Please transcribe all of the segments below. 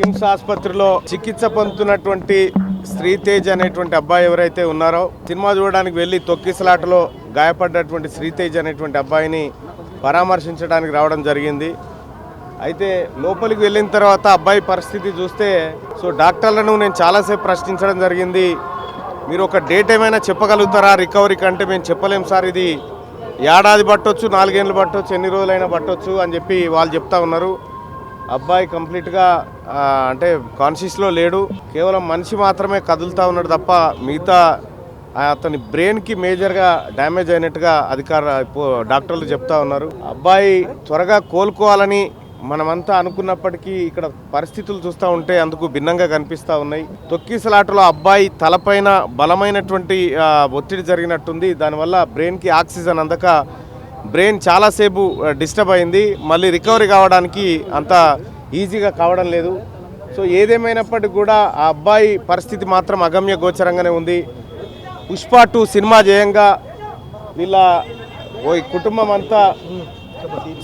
కిమ్స్ ఆసుపత్రిలో చికిత్స పొందుతున్నటువంటి శ్రీతేజ్ అనేటువంటి అబ్బాయి ఎవరైతే ఉన్నారో సినిమా చూడడానికి వెళ్ళి తొక్కిసలాటలో గాయపడ్డటువంటి శ్రీతేజ్ అనేటువంటి అబ్బాయిని పరామర్శించడానికి రావడం జరిగింది. అయితే లోపలికి వెళ్ళిన తర్వాత అబ్బాయి పరిస్థితి చూస్తే సో డాక్టర్లను నేను చాలాసేపు ప్రశ్నించడం జరిగింది. మీరు ఒక డేట్ ఏమైనా చెప్పగలుగుతారా? రికవరీకి అంటే మేము చెప్పలేము సార్ ఇది ఏడాది పట్టొచ్చు నాలుగేళ్ళు పట్టొచ్చు ఎన్ని రోజులైనా పట్టొచ్చు అని చెప్పి వాళ్ళు చెప్తా ఉన్నారు. అబ్బాయి కంప్లీట్గా అంటే కాన్షియస్లో లేడు. కేవలం మనిషి మాత్రమే కదులుతూ ఉన్నాడు తప్ప మిగతా అతని బ్రెయిన్కి మేజర్గా డ్యామేజ్ అయినట్టుగా అధికార డాక్టర్లు చెప్తా ఉన్నారు. అబ్బాయి త్వరగా కోలుకోవాలని మనమంతా అనుకున్నప్పటికీ ఇక్కడ పరిస్థితులు చూస్తూ ఉంటే అందుకు భిన్నంగా కనిపిస్తూ ఉన్నాయి. తొక్కిసలాటలో అబ్బాయి తలపైన బలమైనటువంటి ఒత్తిడి జరిగినట్టుంది. దానివల్ల బ్రెయిన్కి ఆక్సిజన్ అందక బ్రెయిన్ చాలాసేపు డిస్టర్బ్ అయింది. మళ్ళీ రికవరీ కావడానికి అంత ఈజీగా కావడం లేదు. సో ఏదేమైనప్పటికీ కూడా ఆ అబ్బాయి పరిస్థితి మాత్రం అగమ్య గోచరంగానే ఉంది. పుష్ప టూ సినిమా జయంగా వీళ్ళ ఓ ఈ కుటుంబం అంతా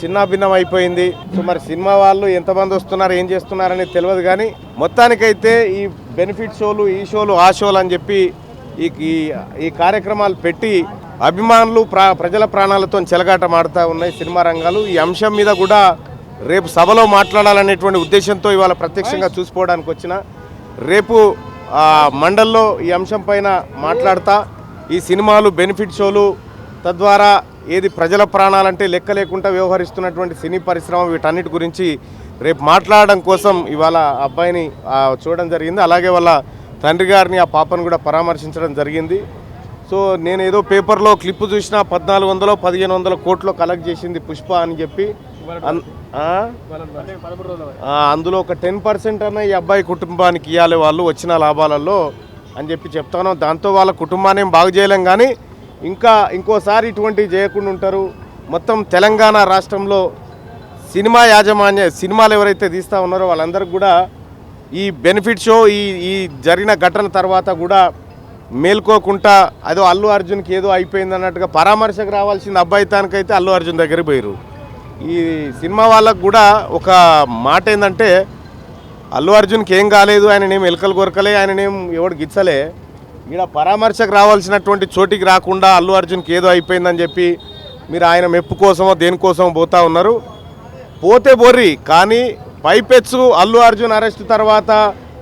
చిన్నాభిన్నం అయిపోయింది. సో మరి సినిమా వాళ్ళు ఎంతమంది వస్తున్నారు ఏం చేస్తున్నారని తెలియదు కానీ మొత్తానికైతే ఈ బెనిఫిట్ షోలు ఈ షోలు ఆ షోలు అని చెప్పి ఈ- ఈ కార్యక్రమాలు పెట్టి అభిమానులు ప్రా ప్రజల ప్రాణాలతో చెలగాట మాడుతూ ఉన్నాయి సినిమా రంగాలు. ఈ అంశం మీద కూడా రేపు సభలో మాట్లాడాలనేటువంటి ఉద్దేశంతో ఇవాళ ప్రత్యక్షంగా చూసుకోవడానికి వచ్చిన రేపు మండల్లో ఈ అంశం పైన మాట్లాడతా. ఈ సినిమాలు బెనిఫిట్ షోలు తద్వారా ఏది ప్రజల ప్రాణాలంటే లెక్క లేకుండా వ్యవహరిస్తున్నటువంటి సినీ పరిశ్రమ వీటన్నిటి గురించి రేపు మాట్లాడడం కోసం ఇవాళ అబ్బాయిని చూడడం జరిగింది. అలాగే వాళ్ళ తండ్రి గారిని ఆ పాపను కూడా పరామర్శించడం జరిగింది. సో నేను ఏదో పేపర్లో క్లిప్ చూసిన పద్నాలుగు వందలు పదిహేను వందల కోట్లు కలెక్ట్ చేసింది పుష్ప అని చెప్పి. అందులో ఒక టెన్ పర్సెంట్ అన్న ఈ అబ్బాయి కుటుంబానికి ఇవ్వాలి వాళ్ళు వచ్చిన లాభాలలో అని చెప్పి చెప్తాను. దాంతో వాళ్ళ కుటుంబాన్ని బాగు చేయలేం కానీ ఇంకా ఇంకోసారి ఇటువంటివి చేయకుండా ఉంటారు. మొత్తం తెలంగాణ రాష్ట్రంలో సినిమా యాజమాన్య సినిమాలు ఎవరైతే తీస్తూ ఉన్నారో వాళ్ళందరికీ కూడా ఈ బెనిఫిట్ షో ఈ ఈ జరిగిన ఘటన తర్వాత కూడా మేల్కోకుండా అదో అల్లు అర్జున్కి ఏదో అయిపోయింది అన్నట్టుగా పరామర్శకు రావాల్సిన అబ్బాయి తానికైతే అల్లు అర్జున్ దగ్గరికి పోయారు ఈ సినిమా వాళ్ళకు కూడా ఒక మాట ఏంటంటే అల్లు అర్జున్కి ఏం కాలేదు ఆయననేం ఎలకలు కొరకలే ఆయననేం ఎవడు గిచ్చలే. ఈడ పరామర్శకు రావాల్సినటువంటి చోటికి రాకుండా అల్లు అర్జున్కి ఏదో అయిపోయిందని చెప్పి మీరు ఆయన మెప్పు కోసమో దేనికోసమో పోతా ఉన్నారు. పోతే బొర్రి కానీ పైపెచ్చు అల్లు అర్జున్ అరెస్ట్ తర్వాత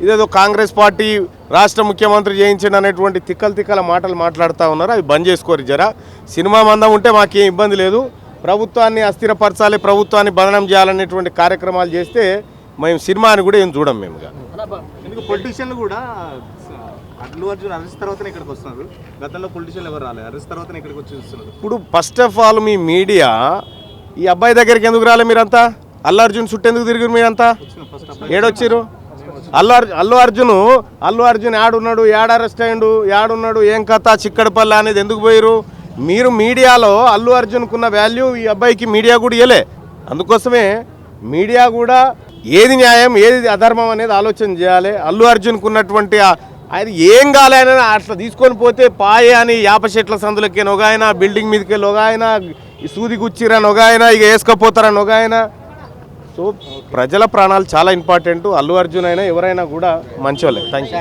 ఇదేదో కాంగ్రెస్ పార్టీ రాష్ట్ర ముఖ్యమంత్రి చేయించండి అనేటువంటి తిక్కల తిక్కల మాటలు మాట్లాడుతూ ఉన్నారు. అవి బంద్ చేసుకోరు జరా. సినిమా మందం ఉంటే మాకేం ఇబ్బంది లేదు. ప్రభుత్వాన్ని అస్థిరపరచాలి ప్రభుత్వాన్ని బదనం చేయాలనేటువంటి కార్యక్రమాలు చేస్తే మేము సినిమాని కూడా ఏం చూడం మేము పొలిటీషియన్లు కూడా అల్లు అర్జున్ అరెస్ట్ తర్వాతనే ఇక్కడికి వస్తున్నారు. గతంలో పొలిటీషియన్లు ఎవరు రాలేదు అరెస్ట్ తర్వాతనే ఇక్కడికి వచ్చి చూస్తున్నారు. ఇప్పుడు ఫస్ట్ ఆఫ్ ఆల్ మీ మీడియా ఈ అబ్బాయి దగ్గరికి ఎందుకు రాలే మీరంతా? అల్లు అర్జున్ చుట్టూ ఎందుకు తిరిగి మీరంతా ఫస్ట్ ఏడొచ్చిర్రు? అల్లు అల్లు అర్జున్ అల్లు అర్జున్ యాడున్నాడు యాడ అరెస్ట్ అయ్యిండు యాడున్నాడు ఏం కథ చిక్కడపల్లి అనేది ఎందుకు పోయిరు మీరు మీడియాలో అల్లు అర్జున్కున్న వాల్యూ ఈ అబ్బాయికి మీడియా కూడా ఇవ్వలే అందుకోసమే మీడియా కూడా ఏది న్యాయం ఏది అధర్మం అనేది ఆలోచన చేయాలి. అల్లు అర్జున్కు ఉన్నటువంటి ఆయన ఏం కాలేని అట్లా తీసుకొని పోతే పాయ అని యాప చెట్ల సందులకి నొగాయన బిల్డింగ్ మీదకి నొగాయన ఈ సూది గుచ్చిరా నొగాయన ఇక వేసుకపోతారా నొగాయన? సో ప్రజల ప్రాణాలు చాలా ఇంపార్టెంట్. అల్లు అర్జున్ అయినా ఎవరైనా కూడా మంచోళ్ళే. Thank you